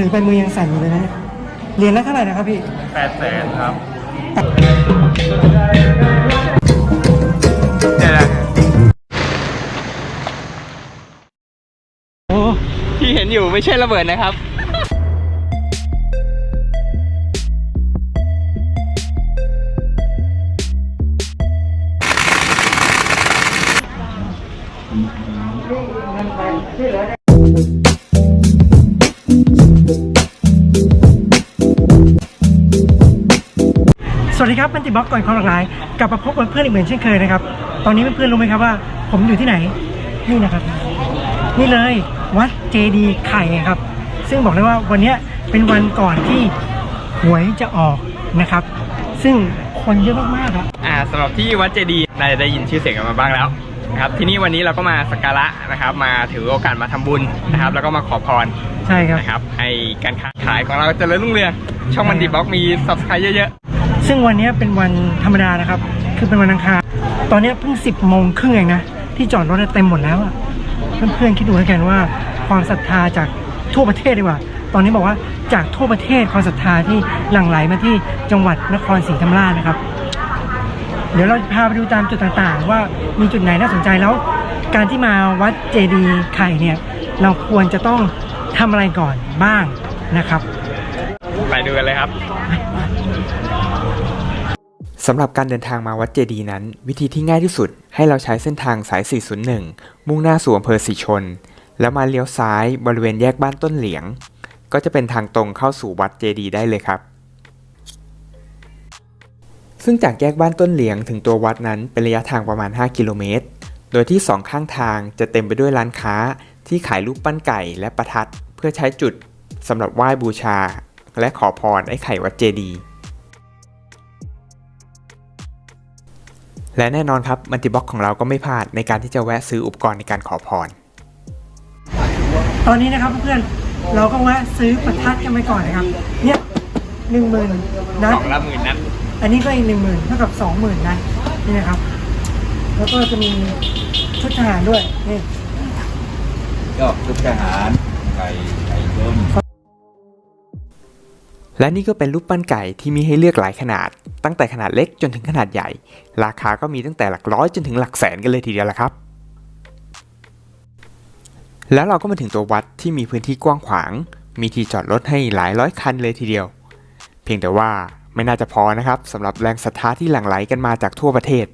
ถือไปมือยังสั่นอยู่เลยนะเนี่ยเรียนแล้วเท่าไหร่นะครับพี่ แปดแสนครับโอ้ที่เห็นอยู่ไม่ใช่ระเบิดนะครับ สวัสดีครับมันติบล็อกก่อนความหลากหลาย กลับมาพบกับเพื่อนอีกเหมือนเช่นเคยนะครับ ตอนนี้เพื่อนๆรู้ไหมครับว่า ผมอยู่ที่ไหน นี่นะครับ นี่เลยวัดเจดีย์ไข่ครับ ซึ่งบอกเลยว่าวันเนี้ยเป็นวันก่อนที่หวยจะออกนะครับ ซึ่งคนเยอะมากๆครับอ่าสำหรับที่วัดเจดีย์น่าจะได้ยินชื่อเสียงกันมาบ้างแล้วนะครับ ที่นี่วันนี้เราก็มาสักการะนะครับ มาถือโอกาสมาทำบุญนะครับ แล้วก็มาขอพรใช่ครับนะครับให้การค้าขายของเราเจริญรุ่งเรืองช่องมันดีบล็อกมี subscribe เยอะ ซึ่งวันนี้เป็นวันธรรมดานะครับ คือเป็นวันอังคาร ตอนนี้เพิ่ง 10โมงครึ่งเองนะ ที่จอดรถเต็มหมดแล้วอะเพื่อนๆคิดดูแล้วกันว่าความศรัทธาจากทั่วประเทศดีกว่า ตอนนี้บอกว่าจากทั่วประเทศความศรัทธาที่หลั่งไหลมาที่จังหวัดนครศรีธรรมราชนะครับ เดี๋ยวเราพาไปดูตามจุดต่างๆ ว่ามีจุดไหนน่าสนใจแล้ว การที่มาวัดเจดีย์ไข่เนี่ยเราควรจะต้องทำอะไรก่อนบ้างนะครับ ไปดูกันเลยครับ สำหรับการเดินทางมาวัดเจดีนั้น วิธีที่ง่ายที่สุด ให้เราใช้เส้นทางสาย 401 มุ่งหน้าสู่อำเภอสีชน แล้วมาเลี้ยวซ้ายบริเวณแยกบ้านต้นเหลียง ก็จะเป็นทางตรงเข้าสู่วัดเจดีได้เลยครับ ซึ่งจากแยกบ้านต้นเหลียงถึงตัววัดนั้นเป็นระยะทางประมาณ 5 กิโลเมตร โดยที่สองข้างทางจะเต็มไปด้วยร้านค้า ที่ขายรูปปั้นไก่และประทัด เพื่อใช้จุดสำหรับไหว้บูชา และขอพรไอ้ไข่วัดเจดีย์ และแน่นอนครับมัลติบ็อกของเราก็ไม่พลาดในการที่จะแวะซื้ออุปกรณ์ในการขอพร ตอนนี้นะครับเพื่อนๆเราก็แวะซื้อประทัดกันไปก่อนนะครับ เนี่ยหนึ่งหมื่นนัดสองละหมื่นนัดอันนี้ก็อีกหนึ่งหมื่นเท่ากับสองหมื่นนัดนี่นะครับ แล้วก็จะมีชุดทหารด้วยนี่ยอดทุกทหารไก่ไก่ต้น และนี่ก็เป็นรูปปั้นไก่ที่มีให้เลือกหลายขนาด ตั้งแต่ขนาดเล็กจนถึงขนาดใหญ่ ราคาก็มีตั้งแต่หลักร้อยจนถึงหลักแสนกันเลยทีเดียวละครับ แล้วเราก็มาถึงตัววัดที่มีพื้นที่กว้างขวาง มีที่จอดรถให้หลายร้อยคันเลยทีเดียว เพียงแต่ว่าไม่น่าจะพอนะครับสำหรับแรงศรัทธาที่หลั่งไหลกันมาจากทั่วประเทศ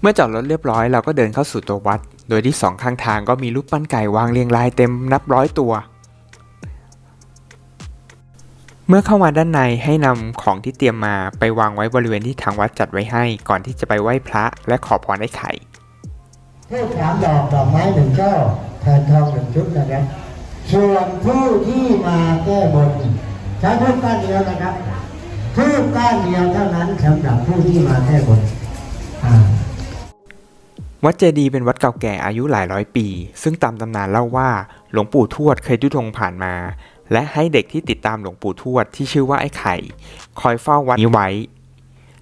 เมื่อจอดรถเรียบร้อยเราก็เดินเข้าสู่ตัววัด โดยที่สองข้างทางก็มีรูปปั้นไก่วางเรียงรายเต็มนับร้อยตัว เมื่อเข้ามาด้านในให้นำของที่เตรียมมาไปวางไว้บริเวณที่ทางวัดจัดไว้ให้ ก่อนที่จะไปไหว้พระและขอพรไอ้ไข่ทูบสามดอกดอกไม้หนึ่งช่อแทนทองหนึ่งชุดนะครับส่วนผู้ที่มาแก้บนใช้ทูบก้านเดียวนะครับทูบก้านเดียวเท่านั้นสำหรับผู้ที่มาแก้บนอ่าวัดเจดีย์เป็นวัดเก่าแก่อายุหลายร้อยปี ซึ่งตามตำนานเล่าว่าหลวงปู่ทวดเคยทุดงค์ผ่านมา และให้เด็กที่ติดตามหลวงปู่ทวดที่ชื่อว่าไอ้ไข่ คอยเฝ้าวัดนี้ไว้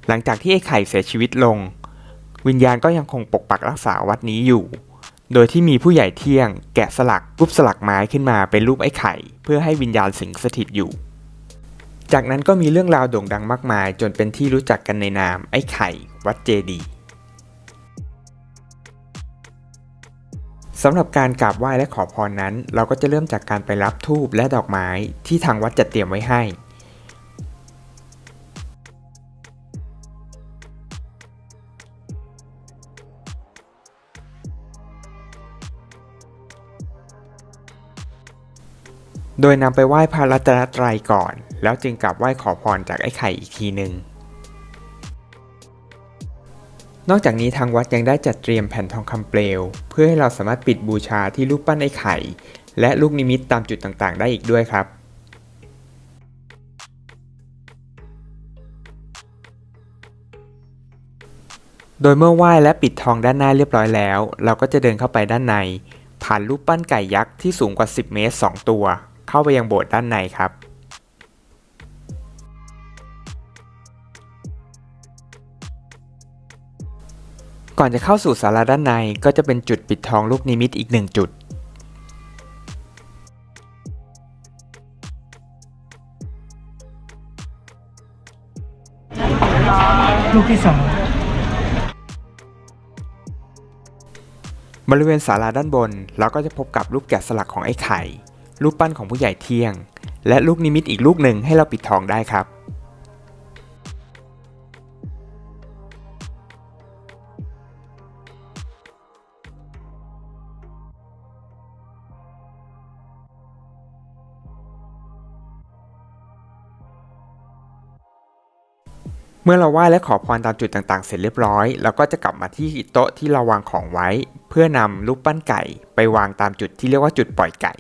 หลังจากที่ไอ้ไข่เสียชีวิตลง วิญญาณก็ยังคงปกปักรักษาวัดนี้อยู่ โดยที่มีผู้ใหญ่เที่ยง แกะสลักรูปสลักไม้ขึ้นมาเป็นรูปไอ้ไข่ เพื่อให้วิญญาณสิงสถิตอยู่ จากนั้นก็มีเรื่องราวโด่งดังมากมาย จนเป็นที่รู้จักกันในนามไอ้ไข่ วัดเจดีย์ สำหรับการกราบไหว้และขอพรนั้น เราก็จะเริ่มจากการไปรับธูปและดอกไม้ที่ทางวัดจัดเตรียมไว้ให้ โดยนำไปไหว้พระรัตนตรัยก่อน แล้วจึงกลับไหว้ขอพรจากไอ้ไข่อีกทีหนึ่ง นอกจากนี้ทางวัดยังได้จัดเตรียมแผ่นทองคำเปลว เพื่อให้เราสามารถปิดบูชาที่รูปปั้นไอ้ไข่ และลูกนิมิตตามจุดต่างๆ ได้อีกด้วยครับโดยเมื่อไหว้และปิดทองด้านหน้าเรียบร้อยแล้ว เราก็จะเดินเข้าไปด้านใน ผ่านรูปปั้นไก่ยักษ์ที่สูงกว่า 10 เมตร 2 ตัว เข้าไปยังโบสถ์ด้านในครับ ก่อนจะเข้าสู่สาราด้านในก็จะเป็นจุดปิดทองลูกนิมิตอีกหนึ่งจุด ลูกที่สองบริเวณสาราด้านบน เราก็จะพบกับรูปแกะสลักของไอ้ไข่ รูปปั้นของผู้ใหญ่เที่ยง และลูกนิมิตอีกลูกหนึ่งให้เราปิดทองได้ครับ เมื่อเราไหว้และขอพรตามจุดต่างๆ เสร็จเรียบร้อย เราก็จะกลับมาที่โต๊ะที่เราวางของไว้ เพื่อนำรูปปั้นไก่ไปวางตามจุดที่เรียกว่าจุดปล่อยไก่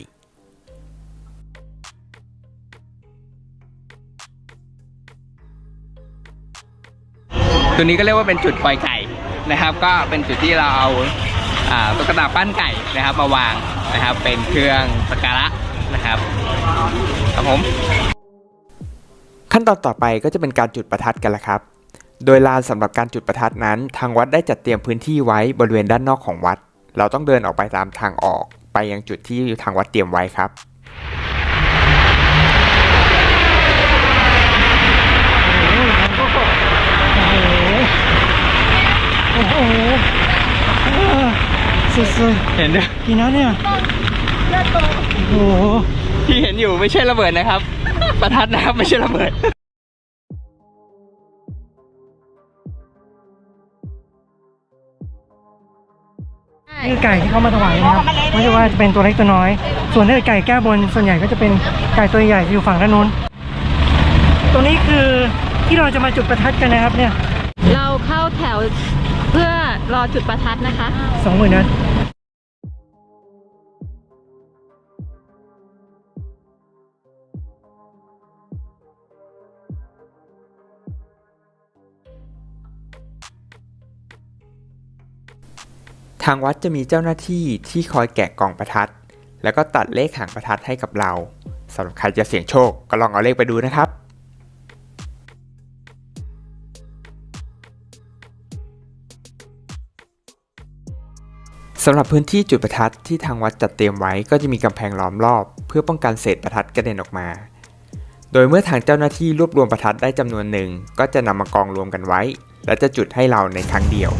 ตัวนี้ก็เรียกว่าเป็นจุดปล่อยไก่นะครับ ก็เป็นจุดที่เราเอาตุ๊กตาปั้นไก่นะครับ มาวางนะครับ เป็นเครื่องสักการะนะครับครับผม นตอนต่อไปก็จะเป็นการจุดประทัดกันละครับ โดยลานสำหรับการจุดประทัดนั้น ทางวัดได้จัดเตรียมพื้นที่ไว้บริเวณด้านนอกของวัด เราต้องเดินออกไปตามทางออก ไปยังจุดที่ทางวัดเตรียมไว้ครับโอ้โหเออสุดเห็นด้วยๆกี่นัดเนี่ยโอ้โหที่เห็นอยู่ไม่ใช่ระเบิดนะครับ ประทัดนะครับไม่ใช่ระเบิดนี่คือไก่ที่เขามาถวายนะครับไม่ใช่ว่าจะเป็นตัวเล็กตัวน้อย ส่วนถ้าเกิดไก่แก้บนส่วนใหญ่ก็จะเป็นไก่ตัวใหญ่ที่อยู่ฝั่งด้านนู้นตรงนี้คือที่เราจะมาจุดประทัดกันนะครับเนี่ย เราเข้าแถวเพื่อรอจุดประทัดนะคะสองหมื่นนัด ทางวัดจะมีเจ้าหน้าที่ที่คอยแกะกล่องประทัด แล้วก็ตัดเลขหางประทัดให้กับเราสำหรับใครจะเสี่ยงโชคก็ลองเอาเลขไปดูนะครับ สำหรับพื้นที่จุดประทัดที่ทางวัดจัดเตรียมไว้ก็จะมีกำแพงล้อมรอบ เพื่อป้องกันเศษประทัดกระเด็นออกมา โดยเมื่อทางเจ้าหน้าที่รวบรวมประทัดได้จำนวนหนึ่ง ก็จะนำมากองรวมกันไว้ และจะจุดให้เราในครั้งเดียว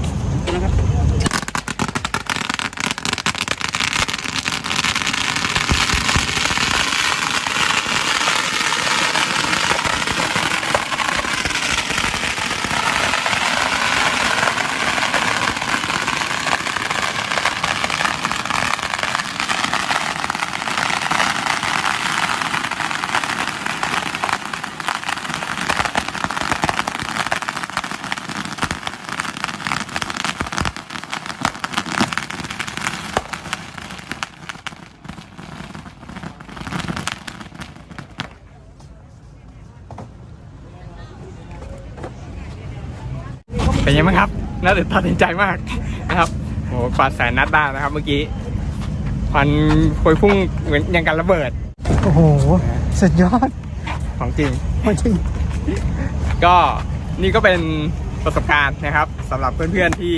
เป็นยังไงบ้างครับน่าตื่นตาตื่นใจมากนะครับโอ้โหกว่าแสนนัดได้นะครับเมื่อกี้ควันพวยพุ่งเหมือนยังกันระเบิด โอ้โห สุดยอด ของจริงจริง ก็นี่ก็เป็นประสบการณ์นะครับสำหรับเพื่อนๆที่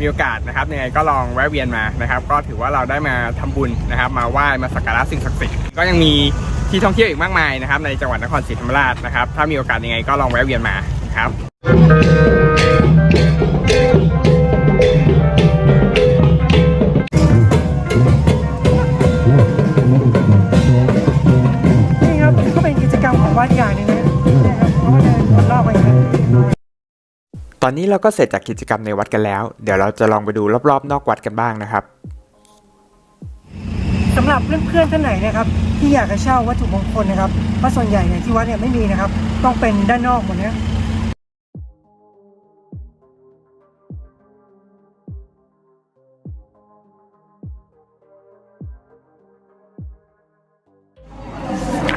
มีโอกาสนะครับยังไงก็ลองแวะเวียนมานะครับ ก็ถือว่าเราได้มาทำบุญนะครับ มาไหว้มาสักการะสิ่งศักดิ์สิทธิ์ก็ยังมีที่ท่องเที่ยวอีกมากมายนะครับ ในจังหวัดนครศรีธรรมราชนะครับ ถ้ามีโอกาสยังไงก็ลองแวะเวียนมานะครับ นี่ครับก็เป็นกิจกรรมของวัดอย่างหนึงนะนะครับเพราะว่าเดินวนรอบไปอย่างนี้ตอนนี้เราก็เสร็จจากกิจกรรมในวัดกันแล้ว เดี๋ยวเราจะลองไปดูรอบๆ นอกวัดกันบ้างนะครับ สำหรับเพื่อนๆท่านไหนนะครับที่อยากจะเช่าวัตถุมงคลนะครับเพราะส่วนใหญ่เนี่ยที่วัดเนี่ยไม่มีนะครับ ต้องเป็นด้านนอกหมดนะ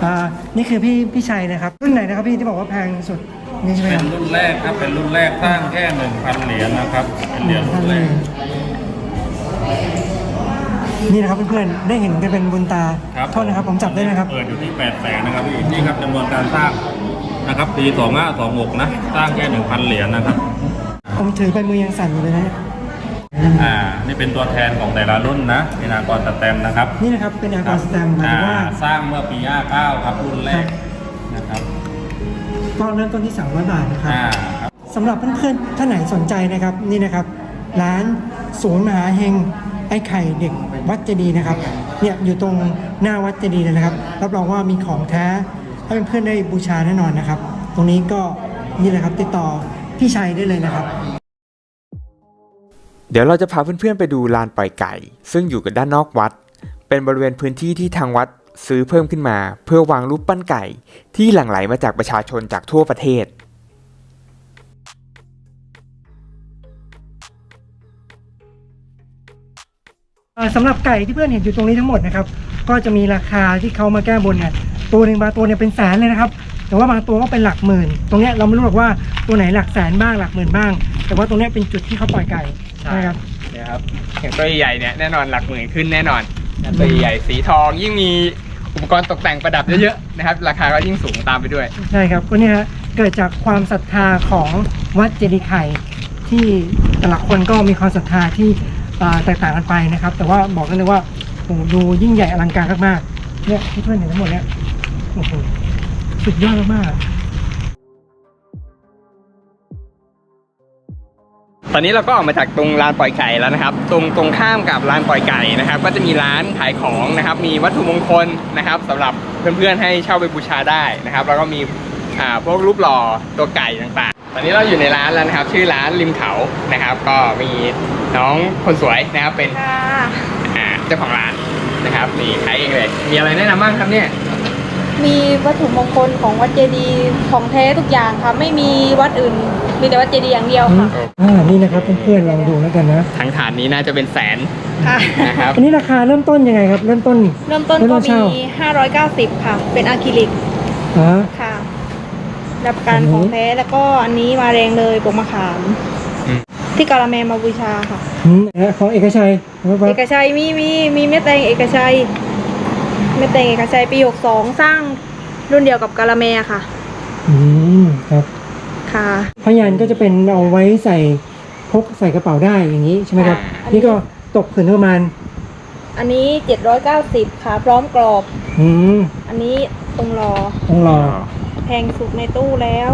อ่านี่คือพี่พี่ชัยนะครับ รุ่นไหนนะครับพี่ที่บอกว่าแพงสุดนี่ใช่ไหมเป็คนรับรุ่นแรกครับ เป็นรุ่นแรกสร้างแค่หนึ่งพันเหรียญนะครับ เป็นเหรียญรุ่นแรก นี่นะครับเพื่อนๆได้เห็นกันเป็นบุญตาครับโทษนะครับผมจับได้นะครับ เปิดอยู่ที่แปดแสนนะครับพี่นี่ครับจำนวนการสร้างนะครับปีสองห้าสองหกนะ สร้างแค่หนึ่งพันเหรียญนะครับ ผมถือไปมือยังสั่นอยู่เลยนะเนี่ย อ่า นี่เป็นตัวแทนของแต่ละรุ่นนะเป็นอากรสแตมป์นะครับนี่นะครับเป็นอากาศสแตมป์หมายอ่าถึงว่า สร้างเมื่อปี 59 ครับรุ่นแรกนะครับ ก็เริ่มต้นที่300บาทนะครับอ่าครับสำหรับเพื่อนๆท่านไหนสนใจนะครับนี่นะครับ ร้านศูนย์มหาเฮงไอ้ไข่เด็กวัดเจดีย์นะครับเนี่ยอยู่ตรงหน้าวัดเจดีย์เลยนะครับรับรองว่ามีของแท้ให้เพื่อนๆได้บูชาแน่นอนนะครับ ตรงนี้ก็นี่แหละครับติดต่อพี่ชัยได้เลยนะครับ เดี๋ยวเราจะพาเพื่อนๆไปดูลานปล่อยไก่ ซึ่งอยู่กันด้านนอกวัด เป็นบริเวณพื้นที่ที่ทางวัดซื้อเพิ่มขึ้นมา เพื่อวางรูปปั้นไก่ ที่หลั่งไหลมาจากประชาชนจากทั่วประเทศ เอ่อสำหรับไก่ที่เพื่อนเห็นอยู่ตรงนี้ทั้งหมดนะครับ ก็จะมีราคาที่เขามาแก้บนเนี่ยตัวหนึ่งบางตัวเนี่ยเป็นแสนเลยนะครับ แต่ว่าบางตัวก็เป็นหลักหมื่น ตรงเนี้ยเราไม่รู้หรอกว่าตัวไหนหลักแสนบ้างหลักหมื่นบ้าง แต่ว่าตรงเนี้ยเป็นจุดที่เขาปล่อยไก่ ใช่นะครับนะครับอย่างตัวใหญ่ๆเนี่ยแน่นอนหลักหมื่นขึ้นแน่นอนตัวใหญ่ๆสีทองยิ่งมีอุปกรณ์ตกแต่งประดับเยอะๆนะครับ ราคาก็ยิ่งสูงตามไปด้วย ใช่ครับก็เนี่ยฮะเกิดจากความศรัทธาของวัดเจดีย์ไข่ที่แต่ละคนก็มีความศรัทธาที่อ่าแตกต่างกันไปนะครับ แต่ว่าบอกกันเลยว่าโอ้โหดูยิ่งใหญ่อลังการมากๆเนี่ยที่เพื่อนเห็นทั้งหมดเนี่ยโอ้โหสุดยอดมากๆ ตอนนี้เราก็ออกมาจากตรงลานปล่อยไก่แล้วนะครับ ตรงตรงข้ามกับลานปล่อยไก่นะครับ ก็จะมีร้านขายของนะครับ มีวัตถุมงคลนะครับสำหรับเพื่อนๆให้เช่าไปบูชาได้นะครับ แล้วก็มีอ่าพวกรูปหล่อตัวไก่ต่างๆ ตอนนี้เราอยู่ในร้านแล้วนะครับ ชื่อร้านริมเขานะครับ ก็มีน้องคนสวยนะครับเป็นค่ะอ่าเจ้าของร้านนะครับนี่ขายเองเลยมีอะไรแนะนำบ้างครับเนี่ย มีวัตถุมงคลของวัดเจดีย์ของแท้ทุกอย่างค่ะไม่มีวัดอื่น มีแต่วัดเจดีย์อย่างเดียวค่ะ อ่านี่นะครับเพื่อนๆลองดูแล้วกันนะทั้งฐานนี้น่าจะเป็นแสนค่ะ นะครับ อันนี้ราคาเริ่มต้นยังไงครับ เริ่มต้น เริ่มต้นเริ่ก็มต้นเช่ามี 590 ค่ะ เป็นอะคริลิกอ่า ค่ะรับประกันอันนี้ ของแท้แล้วก็อันนี้มาแรงเลยปกมะขาม อืม ที่กาละแมมาบูชาค่ะ อืมอ่าของเอกชัยนะครับเอกชัยมีมีมีเม็ดแตงเอกชัย เม็ดแตงเอกชัยปี62สร้างรุ่นเดียวกับกาละแมค่ะ อืมครับค่ะพยันก็จะเป็นเอาไว้ใส่พกใส่กระเป๋าได้อย่างนี้ใช่ไหมครับอ่านี่ก็ตกผืนประมาณ อันนี้790ค่ะ พร้อมกรอบ อืมอันนี้ตรงรอต้องรอแพงสุดในตู้แล้ว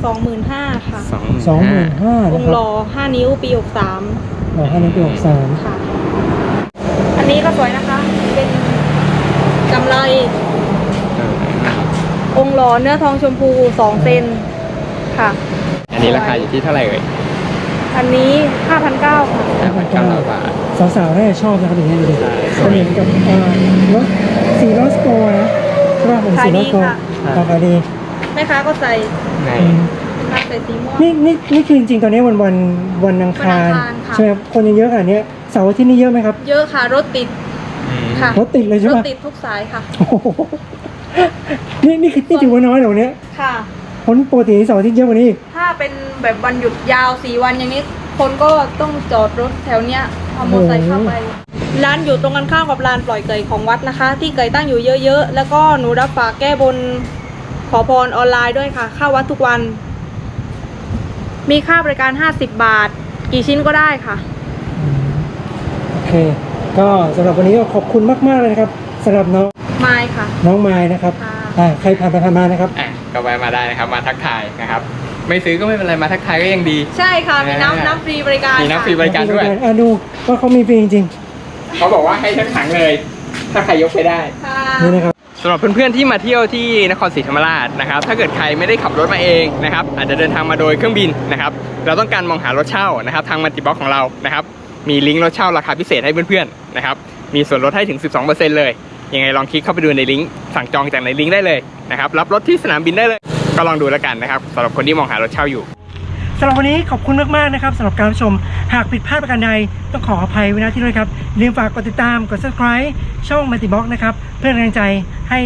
25,000ค่ะสองสองหมื่นห้าตรนะงครับรอ5นิ้วปีรอห้านิ้วปีหกสาม63ค่ะ อันนี้ก็สวยนะคะเป็น กำไร องค์หล่อเนื้อทองชมพู2เซนค่ะ อันนี้ราคาอยู่ที่เท่าไหร่เอ่ยอันนี้5,900ค่ะห้าพันเก้าร้อยบาทสาวๆน่าจะชอบนะครับอย่างนี้ดูดิใช่สก็วยเหมือนกับอ่ารถสีรถสโกนะใช่ป่ะผมสีรถสโกขายดีค่ะราคายดีแม่ค้าก็ใส่ในอืมผ้าใส่สีม่วงนี่นี่นี่คือจริงๆตอนนี้วันวันวันอังคารวันอังคารค่ะใช่ไหมครับคนยังเยอะขนาดนี้เสาร์อาที่นี่เยอะไหมครับ เยอะค่ะรถติดอืม ค่ะรถติดเลยใช่รถปะติดทุกสายค่ะ โอ้โหนี่นี่คือนี่ถือว่าน้อยเหรอวันเนี้ยค่ะคนปกติเสาร์อาที่เยอะกว่านี้อีกถ้าเป็นแบบวันหยุดยาวสี่วันอย่างนี้ คนก็ต้องจอดรถแถวเนี้ยเอามอเตอร์ไซค์เข้าไป ร้านอยู่ตรงกันข้ามกับลานปล่อยไก่ของวัดนะคะ ที่ไก่ตั้งอยู่เยอะๆ แล้วก็หนูรับฝากแก้บนขอพรออนไลน์ด้วยค่ะ เข้าวัดทุกวัน มีค่าบริการ 50 บาท กี่ชิ้นก็ได้ค่ะ โอเค ก็สำหรับวันนี้ก็ขอบคุณมากๆเลยนะครับสำหรับน้องไม่ค่ะ น้องไม้นะครับค่ะ อ่าใครผ่านไปผ่านมานะครับ อะก็แวะมาได้นะครับ มาทักทายนะครับ ไม่ซื้อก็ไม่เป็นไร มาทักทายก็ยังดี ใช่ค่ะ มีอ่าน้ำน้ำฟรีบริการมีน้ำฟรีค่ะบริการด้วย อ่าดูว่าเขามีฟรีจริงเขาบอกว่าให้ทั้งถังเลย ถ้าใครยกไปได้ ค่ะ ๆนี่นะครับ สำหรับเพื่อนๆที่มาเที่ยวที่นครศรีธรรมราชนะครับ ถ้าเกิดใครไม่ได้ขับรถมาเองนะครับ อาจจะเดินทางมาโดยเครื่องบินนะครับ เราต้องการมองหารถเช่านะครับ ทางมัลติบ็อกของเรานะครับ มีลิงก์รถเช่าราคาพิเศษให้เพื่อนๆนะครับ มีส่วนลดให้ถึง 12%เลย ยังไงลองคลิกเข้าไปดูในลิงก์สั่งจองจากในลิงก์ได้เลยนะครับ รับรถที่สนามบินได้เลย ก็ลองดูแล้วกันนะครับสำหรับคนที่มองหารถเช่าอยู่สำหรับวันนี้ขอบคุณมากๆนะครับสำหรับการรับชม หากผิดพลาดประการใดต้องขออภัยไว้ณที่ด้วยครับอย่าลืมฝากกดติดตามกด subscribe ช่องมัลติบ็อกนะครับเพื่อเป็นกำลังใจให้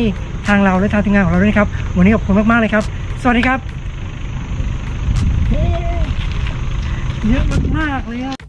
ทางเราและทางทีมงานของเราด้วยนะครับ วันนี้ขอบคุณมากๆเลยครับ สวัสดีครับเย้เยอะมากๆเลยอะ